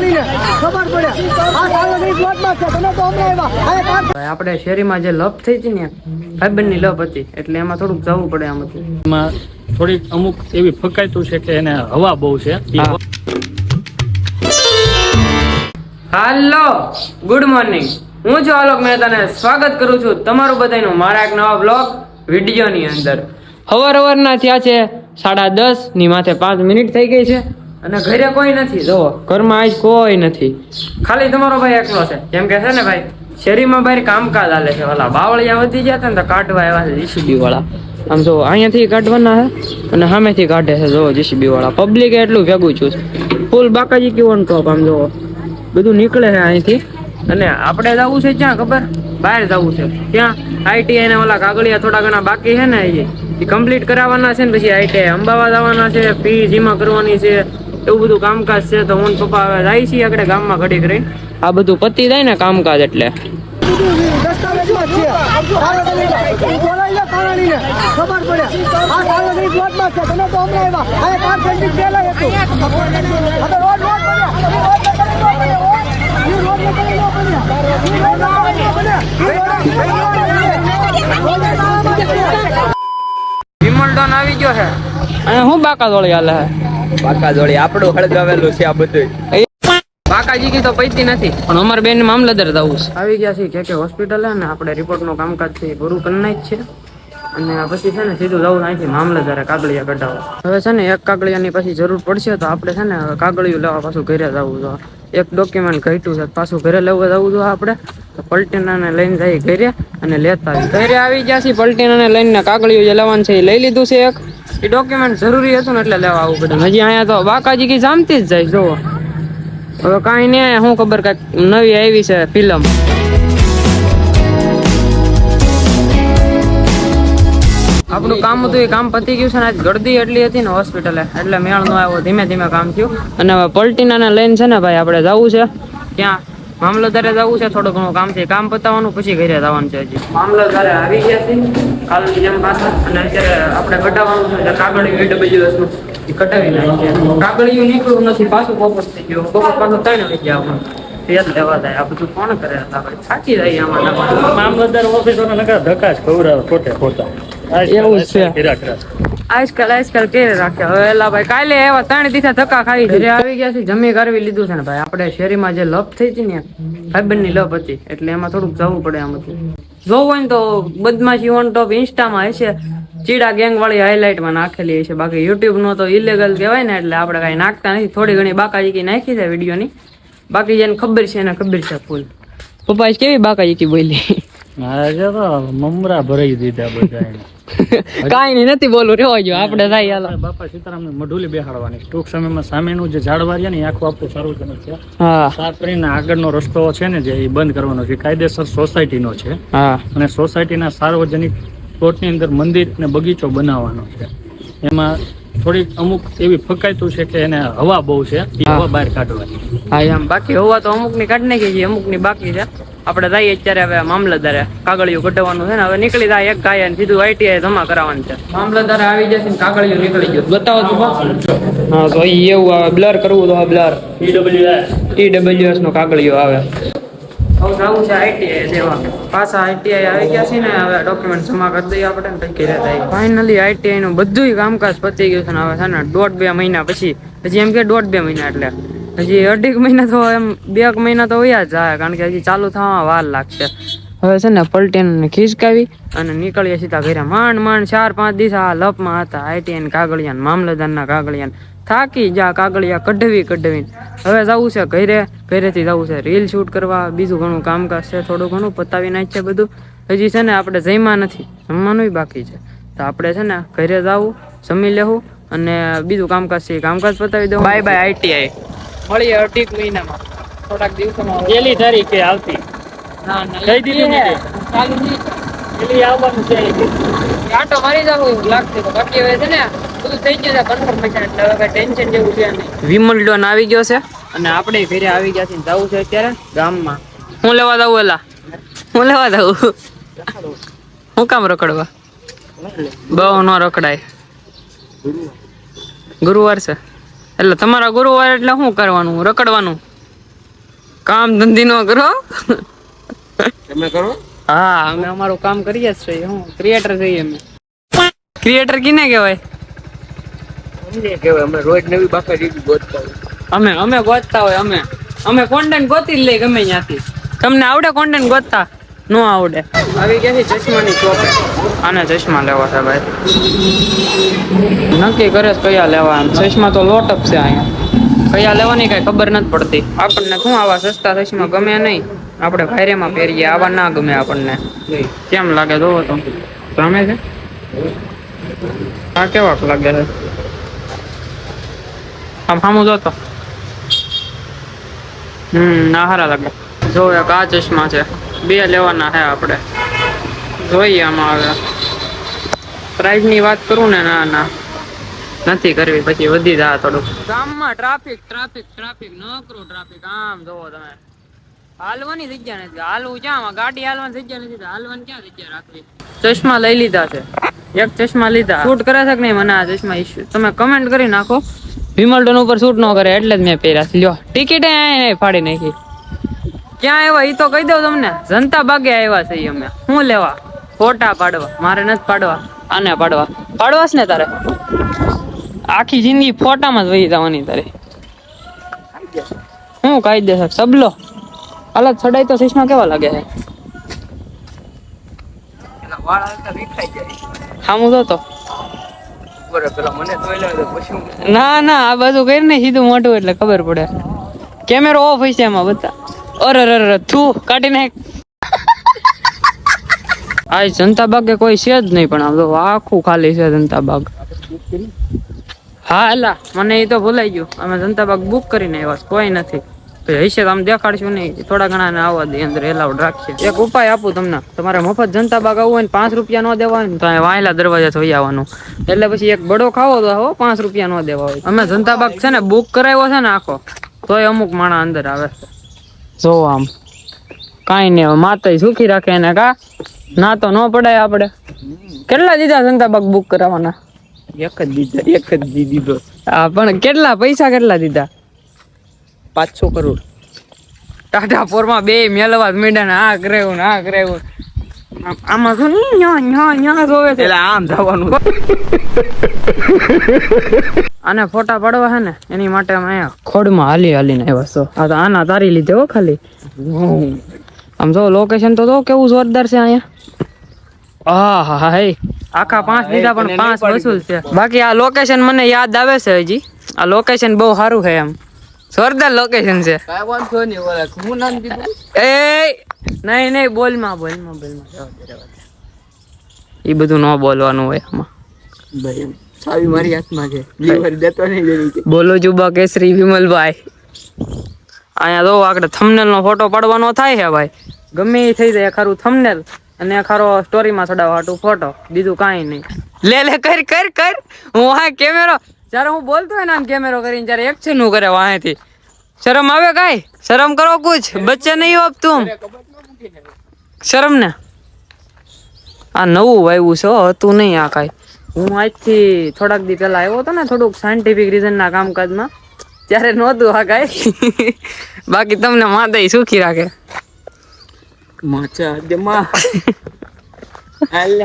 કારણીને ખબર પડે. આ સાર્વજનિક પ્લોટમાં છે તમે તો અમે આવ્યા ભાઈ આપણે શેરીમાં જે લપ થઈ હતી ને ભાઈબંધની લપ હતી એટલે એમાં થોડુંક જવું પડે આમ હતું. એમાં થોડીક અમુક એવી ફકાયતું છે કે એને હવા બહુ છે. હાલો ગુડ મોર્નિંગ હું છું આલોક મહેતાને સ્વાગત કરું છું તમારું બધાનું મારા એક નવા બ્લોગ વિડીયોની અંદર. હવાર હવારના થયા છે સાડા દસની માથે પાંચ મિનિટ થઈ ગઈ છે. અને ઘરે કોઈ નથી જો ઘરમાં આજ કોઈ નથી. ખાલી તમારો ભાઈ એકલો છે. કેમ કે છે ને ભાઈ શેરીમાં બહાર કામકાજ હાલે છે. ઓલા બાવળિયા વધી ગયા હતા ને તો કાઢવા આવ્યા છે જીસીબી વાળા આમ જો અહીંયાથી કાઢવાના છે અને સામેથી કાઢે છે. જો જીસીબી વાળા પબ્લિક એટલું ભેગું છું. ફૂલ બાકાજી ને ટોપ આમ જો બધું નીકળે છે અહીંથી. અને આપણે જવું છે ક્યાં ખબર? બહાર જવું છે. ત્યાં આઈટીઆઈ ને ઓલા કાગળિયા થોડા ઘણા બાકી છે ને એ કમ્પ્લીટ કરાવવાના છે ને પછી આઈટીઆઈ અમદાવાદ આવવાના છે ફી જીમા કરવાની છે. એવું બધું કામકાજ છે તો હું પપ્પા હવે જાય છીએ આપણે ગામમાં ઘડી કરીને આ બધું પતી જાય ને કામકાજ એટલે. છે છે છે. વિમલ ડોન આવી ગયો છે અને હું બાકા દોડી હાલે છે પાકા જોડી આપણું હળગાવેલું છે આ બધું બાકાજી કી તો પૈતી નથી. પણ અમારે બેન મામલતદાર જવું છે. આવી ગયા છે કે કે હોસ્પિટલ ને આપણે રિપોર્ટનું કામકાજ છે એ પૂરું કરી નાખ છે. અને પછી છે ને સીધું જવું અહીંથી મામલતદારે કાગળિયા કઢાવો હવે છે ને એક કાગળિયાની પછી જરૂર પડશે તો આપણે છે ને કાગળિયું લેવા પાછું ઘરે જવું જો એક ડોક્યુમેન્ટ ઘટ્યું છે. પાછું ઘરે લેવા જવું જો આપણે. તો પલટીનાને લઈને જઈએ ઘરે અને લેતા ઘરે આવી ગયા છીએ, પલટીનાને લઈને કાગળિયું જે લેવાનું છે એ લઈ લીધું છે એક. એ ડોક્યુમેન્ટ જરૂરી હતું ને એટલે લેવા આવું પડે હજી અહીંયા તો બાકાજી કી જામતી જ જાય, જુઓ. હવે કાંઈ નહીં શું ખબર કાંઈક નવી આવી છે ફિલ્મ આપણું કામ હતું એ કામ પતી ગયું છે ને આજ ગળદી એટલી હતી ને હોસ્પિટલે એટલે મેળ નો આવ્યો ધીમે ધીમે કામ થયું. અને પલટીના પલટીનાને લઈને છે ને ભાઈ આપણે જવું છે. ત્યાં મામલતદારે જવું છે થોડું ઘણું કામ છે. કામ પતાવવાનું પછી ઘરે જવાનું છે હજી. મામલતદારે આવી ગયા છે કાલની જેમ પાછા. અને અત્યારે આપણે કઢાવવાનું છે કાગળિયું એડબ્લ્યુએસનું એ કઢાવી નાખીએ. કાગળિયું નીકળ્યું નથી પાછું પોપટ થઈ ગયું. પોપટ પાછું ત્રણ વાગ્યા આપણું તેલ લેવા જાય આ બધું કોણ કરે? આપણે થાકી જાય આમાં મામલતદાર ઓફિસરો નકર ધક્કા જ ખવડાવે ખોટે ખોટા એવું છે. આજકાલ આજકાલ કે રાખે? હવે એલા ભાઈ કાલે એવા ત્રણ દિવસે ધક્કા ખાઈ ઘરે આવી ગયા છે જમી કરવી લીધું છે ને ભાઈ. આપણે શેરીમાં જે લપ થઈ હતી ને લપ હતી એટલે એમાં થોડુંક જવું પડે આમ હતું. જોવું હોય ને તો બદમાશી ઓન ટોપ ઇન્સ્ટામાં હશે ચીડા ગેંગ વાળી હાઇલાઇટમાં નાખેલી હશે. બાકી યુટ્યુબ નો તો ઇલીગલ કહેવાય ને એટલે આપણે કાંઈ નાખતા નથી. થોડી ઘણી બાકાજી નાખી છે વિડીયોની. બાકી જેને ખબર છે એને ખબર છે ફૂલ. પપ્પા કેવી બાકાજી બોલી? તો મમરા ભરાઈ દીધા બધા કાંઈ નહીં નથી બોલું રહ્યો જો. આપણે થાય હાલો. બાપા સીતારામને મઢુલી બેહાડવાની. ટૂંક સમયમાં સામેનું જે ઝાડવા રહ્યા ને આખું આપણું સાર્વજનિક છે. હા. સાત કરીને આગળનો રસ્તો છે ને જે એ બંધ કરવાનો છે. કાયદેસર સોસાયટીનો છે. અને સોસાયટીના સાર્વજનિક પ્લોટની અંદર મંદિર અને બગીચો બનાવવાનો છે. એમાં થોડીક અમુક એવી ફકાયતું છે કે એને હવા બહુ છે એ હવા બહાર કાઢવાની. હા એમ. બાકી હવા તો અમુકની કાઢી નાખી છે અમુકની બાકી છે. આપણે જઈએ અત્યારે હવે મામલતદારે કાગળિયું કઢાવવાનું છે ને હવે નીકળી જાય એક ગાય સીધું આઈટીઆઈ જમા કરાવવાનું છે. મામલતદારે આવી જશે ને કાગળિયું નીકળી ગયું. બતાવો તો હા, તો અહીં એવું આવે, બ્લર કરવું તો બ્લર. ઈડબ્લ્યુએસ નો કાગળિયો આવે. હવે જવું છે આઈટીઆઈ દેવા પાછા આઈટીઆઈ આવી ગયા છે ને, હવે ડોક્યુમેન્ટ જમા કરી દઈએ આપણે ને પછી રહેતા ફાઇનલી આઈટીઆઈ નું બધું કામકાજ પતી ગયું છે ને, હવે છે ને દોઢ બે મહિના પછી. હજી એમ કે દોઢ બે મહિના એટલે. હજી અઢીક મહિના તો એમ બે મહિના તો વયા જાય, કારણ કે હજી ચાલુ થવામાં વાર લાગશે. હવે છે ને પલટીને ખીચકાવી અને નીકળીએ સીધા ઘરે. માંડ માંડ, ચાર, પાંચ દિવસ આ લપમાં હતા. આઈટીઆઈ ને કાગળિયા ને મામલતદારના કાગળિયાન. થાકી જા કાગળિયા કઢવી કઢવી હવે જવું છે ઘરે. ઘરેથી જવું છે રીલ શૂટ કરવા. બીજું ઘણું કામકાજ છે, થોડું ઘણું પતાવી નાખ છે બધું. હજી છે ને આપણે જમ્યા નથી. જમવાનું બાકી છે. તો આપણે છે ને ઘરે જવું, જમી લેવું અને બીજું કામકાજ છે કામકાજ પતાવી દઉં બાય બાય આઈટીઆઈ મળીએ અઢીક મહિનામાં. થોડાક દિવસોમાં પહેલી તારીખે આવતી. ના ના કહી દીધું હે. ચાલુ નહીં. પેલી આવવાનું છે. આટો મારી જાવ એવું લાગતું તો બાકી હવે છે ને બધું થઈ ગયું છે કન્ફર્મેશન એટલે હવે કઈ ટેન્શન જેવું છે નહીં. વિમલ ડોન આવી ગયો છે. અને આપણે ઘરે આવી ગયા છીએ જવું છે અત્યારે ગામમાં. હું લેવા દઉં એલા? હું લેવા જાઉં? હું કામ રખડવા? બહુ ન રખડાય. ગુરુવાર છે. એટલે તમારા ગુરુવાર એટલે શું કરવાનું? રખડવાનું? કામ ધંધી નો કરો. તમે કરો? હા અમે અમારું કામ કરીએ જ છીએ. હું ક્રિએટર છીએ અમે. ક્રિએટર કિને કહેવાય? અમને કહેવાય અમે રોજ નવી બાકા રીત ગોતતા હોય. અમે અમે ગોતતા હોય અમે. અમે કોન્ટેન્ટ ગોતી જ લઈ ગમે ત્યાંથી. તમને આવડે કોન્ટેન્ટ ગોતતા? નો આવડે. આવી ગયા ચશ્માની શોપે આને ચશ્મા લેવા છે ભાઈ. નક્કી કરે કયા લેવા ચશ્મા તો લોટ છે અહીંયા. કયા લેવાની કઈ ખબર નથી પડતી. આપણને શું આવા સસ્તા ચશ્મા ગમે નહીં? આપણે ભાઈરેમાં પહેરીએ આવા ના ગમે આપણને. કેમ લાગે જોવો તો? ગમે છે? આ કેવાક લાગે છે? આમ સામું જોતો. હમ ના હારા લાગે. જો એક આ ચશ્મા છે. બે લેવાના છે આપણે. જોઈએ આમાં હવે પ્રાઇસની વાત કરું ને ના ના. નથી કરવી પછી વધી જાય થોડું ગામમાં ટ્રાફિક ટ્રાફિક ટ્રાફિક નકરું ટ્રાફિક આમ જોવો તમે. હાલવાની જગ્યા નથી. હાલવું ક્યાં? ગાડી હાલવાની જગ્યા નથી. હાલવાની ક્યાં જગ્યા રાખવી? ચશ્મા લઈ લીધા છે. એક ચશ્મા લીધા. શૂટ કરે છે કે નહીં? મને આ ચશ્મા ઇશ્યુ તમે કમેન્ટ કરી નાખો. વિમલ્ટન ઉપર શૂટ ન કરે એટલે જ મેં પહેર્યા. લ્યો. ટિકિટ ફાડી નાખી. ક્યાં આવ્યા? એ તો કહી દઉં તમને. જનતા બાગે આવ્યા છે અમે. શું લેવા? ફોટા પાડવા. મારે નથી પાડવા. આને પાડવા. પાડવા ને તારે? આખી જિંદગી ફોટામાં જ વહી જવાની તારે. શું કાયદેસર સબલો. અલગ ચડાઈ તો ચશ્મા કેવા લાગે છે? સામું તો તો. ના ના આ બાજુ કરીને સીધું મોટું એટલે ખબર પડે. કેમેરો ઓફ હશે એમાં બધા અરે અરે કાઢી નાખ આ જનતા બાગ કોઈ છે જ નહીં પણ આમ તો આખું ખાલી છે જનતા બાગ. હા એલા મને એ તો ભૂલાઈ ગયું. અમે જનતા બાગ બુક કરીને આવ્યા. કોઈ નથી. તો આમ દેખાડશું નહીં. થોડા ઘણા ને આવવા દે, અંદર એલાઉડ રાખીએ. એક ઉપાય આપું તમને. તમારે મફત જનતા બાગ આવવું હોય ને પાંચ રૂપિયા ન દેવા હોય ને તો વાયલા દરવાજા થઈ આવવાનું. એટલે પછી એક બડો ખાવો તો હો પાંચ રૂપિયા ન દેવા હોય. અમે જનતા બાગ છે ને બુક કરાવ્યો છે ને આખો, તોય અમુક માણસ અંદર આવે. છે જો આમ કાંઈ નહીં માતા સુખી રાખે એને કા? ના તો ન પડાય આપણે. કેટલા દીધા સંતા બગ બુક કરાવવાના? એક જ દીધા એક જ દી દીધો. હા પણ કેટલા પૈસા કેટલા દીધા? પાંચસો કરોડ. ટાટા પોરમાં બે મેલવા મેડા ને આ કરેવું ને આ કરાવ્યું. આમ- શું નહીં ન્યા ન્યા ન્યા જોવે છે. એટલે આમ જવાનું અને ફોટા પાડવા હે ને એની માટે અમે અહીંયા ખોડમાં હાલી હાલીને આવ્યા છો. આ તો આના તારી લીધે હો ખાલી. આમ જો લોકેશન તો જો કેવું જોરદાર છે અહીંયા. આ હા હા આખા પાંચ દીધા પણ પાંચ વસૂલ છે. બાકી આ લોકેશન મને યાદ આવે છે હજી. આ લોકેશન બહુ સારું છે એમ. જોરદાર લોકેશન છે. એ નહીં નહીં બોલમાં બોલમાં બોલમાં. દે. બધું ન બોલવાનું હોય આમાં. ભાઈ સાવી મારી હાથમાં છે. લીવર દેતો નહીં દેવી બોલો જુબા કેસરી વિમલભાઈ. અહીંયા તો આગળ થંબનેલ નો ફોટો પાડવાનો થાય છે ભાઈ. ગમે એ થઈ જાય ખરું થંબનેલ અને ખારો સ્ટોરી સ્ટોરીમાં ચડાવવા હાટું ફોટો બીજું કાંઈ નહીં. લે લે કર કર કર. હું હા કેમેરો જ્યારે હું બોલતો હોય ને આમ કેમેરો કરીને જ્યારે એક્શનનું કરે વાંહેથી શરમ આવે કાંઈ? શરમ કરો કુછ? બચ્ચે નહીં હોપ તુમ શરમ ને? આ નવું વાવ્યું છે હતું નહીં આ કાંઈ. હું આજથી થોડાક દી પહેલા આવ્યો હતો ને થોડુંક સાયન્ટિફિક રીઝનના કામકાજમાં ત્યારે નહોતું આ કાંઈ. બાકી તમને માતા સુખી રાખે. માચા દે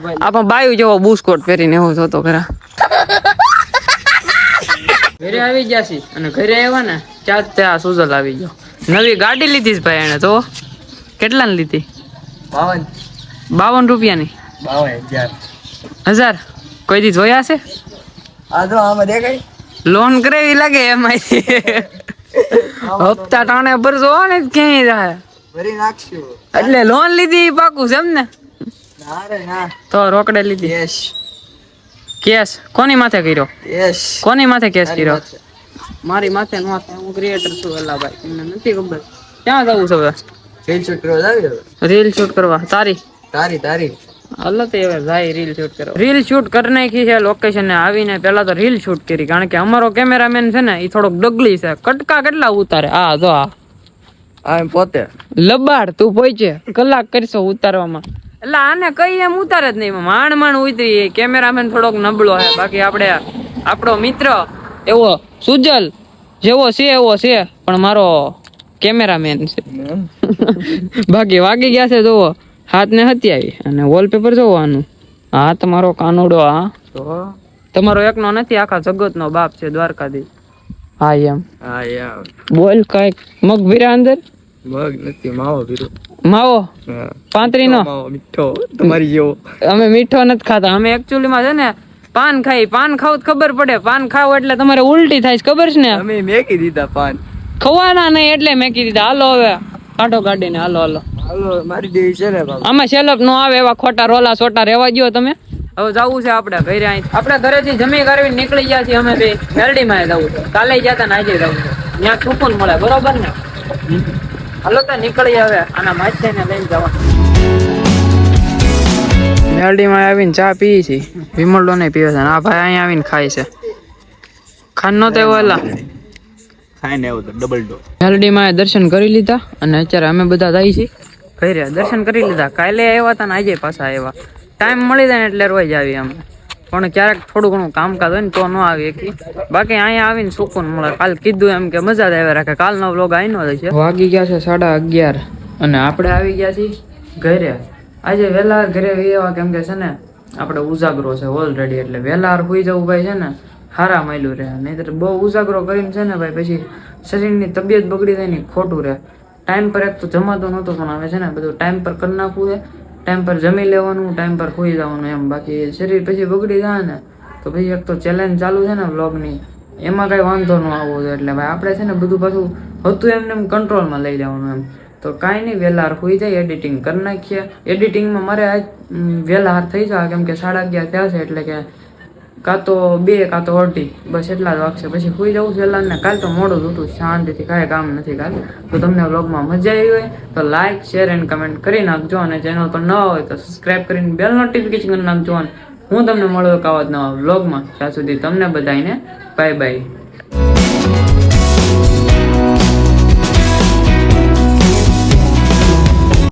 ભાઈ. આ પણ બાયું જેવો બુસ્કોટ પહેરીને એવો જોતો ખરા. ઘરે આવી ગયા છી અને ઘરે આવ્યા ને ત્યાં તે આ સુઝલ આવી ગયો. નવી ગાડી લીધી છે ભાઈ એને તો. કેટલાની લીધી? બાવન. બાવન રૂપિયાની? બાવન હજાર હજાર? કોઈ દી જોયા છે આ તો આમાં દેખાય. લોન કરાવી લાગે એમાંથી. હપ્તા ટાણે ભરજો ને ક્યાંય જાય. ભરી નાખશું. એટલે લોન લીધી પાકું છે એમ ને તો રોકડે લીધી. યસ કેસ કોની માથે કર્યો? યસ કોની માથે કેસ કર્યો? મારી માથે નો હું ક્રિએટર છું અલ્લા ભાઈ તમને નથી ખબર? ક્યાં જવું છે ફેલ શૂટ કરવા જાવી હવે? રીલ શૂટ કરવા. તારી? તારી તારી. હાલો તો હવે જાય રીલ શૂટ કરો રીલ શૂટ કરી નાખી છે લોકેશન ને આવીને પેલા તો રીલ શૂટ કરી. કારણ કે અમારો કેમેરામેન છે ને એ થોડોક ડગલી છે. કટકા કેટલા ઉતારે? આ જો આ. આ પોતે. લબાડ તું પહોંચે કલાક કરશો ઉતારવામાં. એટલે આને કઈ એમ ઉતારે જ નહીં. માણ માંડ ઉતરી કેમેરામેન થોડોક નબળો હે બાકી આપણે આપણો મિત્ર એવો સુજલ જેવો છે એવો છે. પણ મારો કેમેરામેન છે. બાકી વાગી ગયા છે જોવો હાથ ને હતી અને વોલપેપર જોવાનું. હા તમારો કાનુડો હા. તમારો એકનો નથી આખા જગતનો બાપ છે દ્વારકાધી હા એમ. હા યાર બોલ કંઈક. મગ ભીરા અંદર? મગ નથી માવો ભીરો. માવો? હા. નો મીઠો તમારી જેવો. અમે મીઠો નથી ખાતા. અમે એકચ્યુઅલી માં છે ને પાન ખાઈ પાન ખાવ ખબર પડે. પાન ખાવ એટલે તમારે ઉલટી થાય ખબર છે ને? અમે મેકી દીધા પાન. ખવાના નહીં એટલે મેં કીધી હાલો હવે કાઢો કાઢીને હાલો હાલો. હાલો મારી દેવી છે ને આમાં સેલપ નો આવે એવા ખોટા રોલા સોટા રહેવા ગયો તમે. હવે જવું છે આપણે ઘરે અહીં આપણે ઘરેથી જમી કરવી નીકળી ગયા છીએ અમે બે. મેલડી માં જવું છે. કાલે જતા ને આજે જવું છે. ત્યાં સુકૂન મળે બરોબર ને? હાલો તો નીકળી હવે આના માછે ને લઈને જવાનું. મેલડીમાં આવીને ચા પી છે વિમલડો ને પીવે છે આ ભાઈ અહીંયા આવીને ખાય છે. ખાન નો તો એલા ખાઈ ને આવ્યો તો ડબલ ડોર મેલડીમાં દર્શન કરી લીધા અને અત્યારે અમે બધા જઈએ છીએ ઘરે. દર્શન કરી લીધા. કાલે આવ્યા હતા ને આજે પાછા આવ્યા. ટાઈમ મળી જાય એટલે રોજ આવી અમે. પણ ક્યારેક થોડું ઘણું કામકાજ હોય ને તો ન આવી કે બાકી અહીંયા આવીને સુકૂન મળે. કાલ કીધું એમ કે મજા જ આવે રાખે. કાલનો વ્લોગ આઈનો જ છે. વાગી ગયા છે સાડા અગિયાર અને આપણે આવી ગયા છીએ ઘરે. આજે વહેલા ઘરે એવા કેમ કે છે ને, આપણે ઉજાગરો છે ઓલરેડી એટલે વહેલા હોઈ જવું ભાઈ છે ને હારા માયલું રહે. નહીતર બહુ ઉજાગરો કરીને છે ને ભાઈ, પછી શરીરની તબિયત બગડી જાય ને ખોટું રહે. ટાઈમ પર એક તો જમાતું નહોતું, પણ હવે છે ને બધું ટાઈમ પર કરી નાખવું છે. ટાઈમ પર જમી લેવાનું ટાઈમ પર ખોઈ જવાનું એમ. બાકી શરીર પછી બગડી જાય ને, તો પછી એક તો ચેલેન્જ ચાલુ છે ને બ્લોગની એમાં કાંઈ વાંધો ન આવવો જોઈએ. એટલે ભાઈ, આપણે છે ને બધું પાછું હતું એમને એમ કંટ્રોલમાં લઈ લેવાનું એમ. તો કાંઈ નહીં વહેલાર હોઈ જાય એડિટિંગ કરી નાખીએ. એડિટિંગમાં મારે આજ વહેલાર થઈ જાય. કેમ કે સાડા અગિયાર થયા છે, એટલે કે કાં તો બે, કાં તો અડધી બસ એટલા જ વાગશે. પછી સુઈ જવું છે ને કાલ તો મોડું જ શાંતિથી કાંઈ કામ નથી કાલ. તો તમને વ્લોગમાં મજા આવી હોય તો લાઇક શેર એન્ડ કમેન્ટ કરી નાખજો અને ચેનલ પર ન હોય તો સબસ્ક્રાઈબ કરીને બેલ નોટિફિકેશન કરી નાખજો અને હું તમને મળું એક આવા નવા વ્લોગમાં. ત્યાં સુધી તમને બધાને બાય બાય